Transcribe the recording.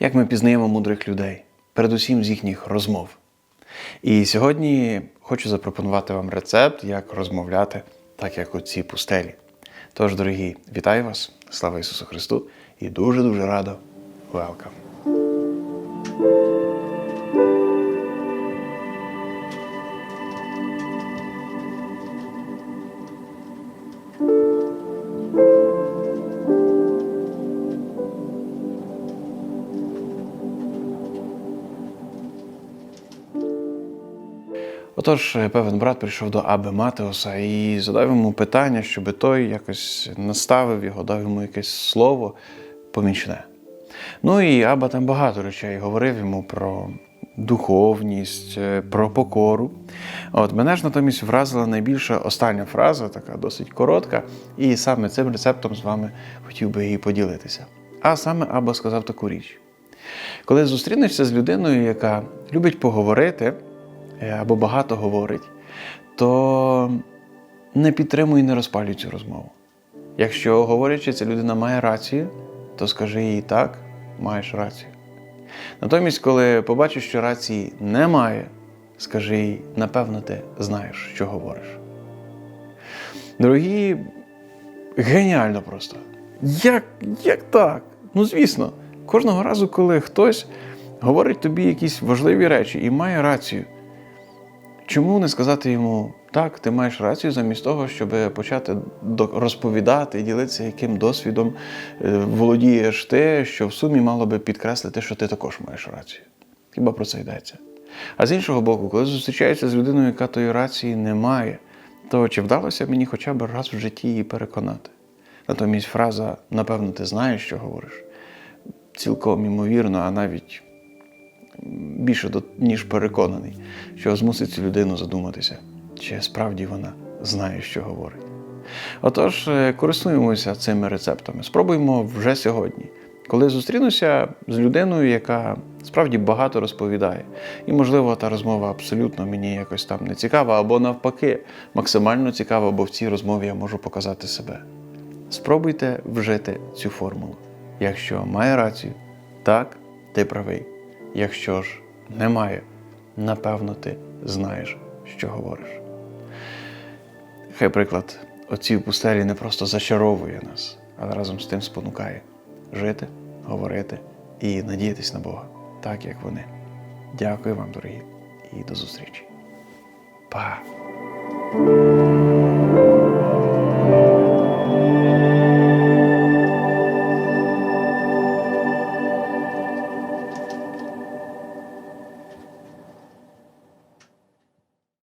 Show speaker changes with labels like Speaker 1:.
Speaker 1: як ми пізнаємо мудрих людей, передусім з їхніх розмов. І сьогодні хочу запропонувати вам рецепт, як розмовляти, так як у цій пустелі. Тож, дорогі, вітаю вас! Слава Ісусу Христу! І дуже-дуже радо welcome! Отож, е, певен брат прийшов до Аби Матеуса і задав йому питання, щоб той якось наставив його, дав йому якесь слово помічне. Ну і Аба там багато речей говорив йому про духовність, е, про покору. От мене ж натомість вразила найбільша остання фраза, така досить коротка, і саме цим рецептом з вами хотів би її поділитися. А саме Аба сказав таку річ: коли зустрінешся з людиною, яка любить поговорити або багато говорить, то не підтримуй і не розпалюй цю розмову. Якщо говорячи, ця людина має рацію, то скажи їй так, маєш рацію. Натомість, коли побачиш, що рації немає, скажи їй, напевно, ти знаєш, що говориш. Дорогі, геніально просто. Як, як так? Ну, звісно, кожного разу, коли хтось говорить тобі якісь важливі речі і має рацію, чому не сказати йому так, ти маєш рацію, замість того, щоб почати розповідати і ділитися, яким досвідом е, володієш ти, що в сумі мало би підкреслити, що ти також маєш рацію. Хіба про це йдеться? А з іншого боку, коли зустрічаєшся з людиною, яка тої рації не має, то чи вдалося мені хоча б раз в житті її переконати? Натомість фраза напевно, ти знаєш, що говориш, цілком імовірно, а навіть більше ніж переконаний, що змусить цю людину задуматися, чи справді вона знає, що говорить. Отож, е, користуємося цими рецептами. Спробуємо вже сьогодні. Коли зустрінуся з людиною, яка справді багато розповідає, і, можливо, та розмова абсолютно мені якось там не цікава, або навпаки, максимально цікава, бо в цій розмові я можу показати себе. Спробуйте вжити цю формулу. Якщо має рацію, так, ти правий. Якщо ж немає, напевно, ти знаєш, що говориш. Хай приклад оцій в пустелі не просто зачаровує нас, але разом з тим спонукає жити, говорити і надіятись на Бога, так як вони. Дякую вам, дорогі, і до зустрічі. Па!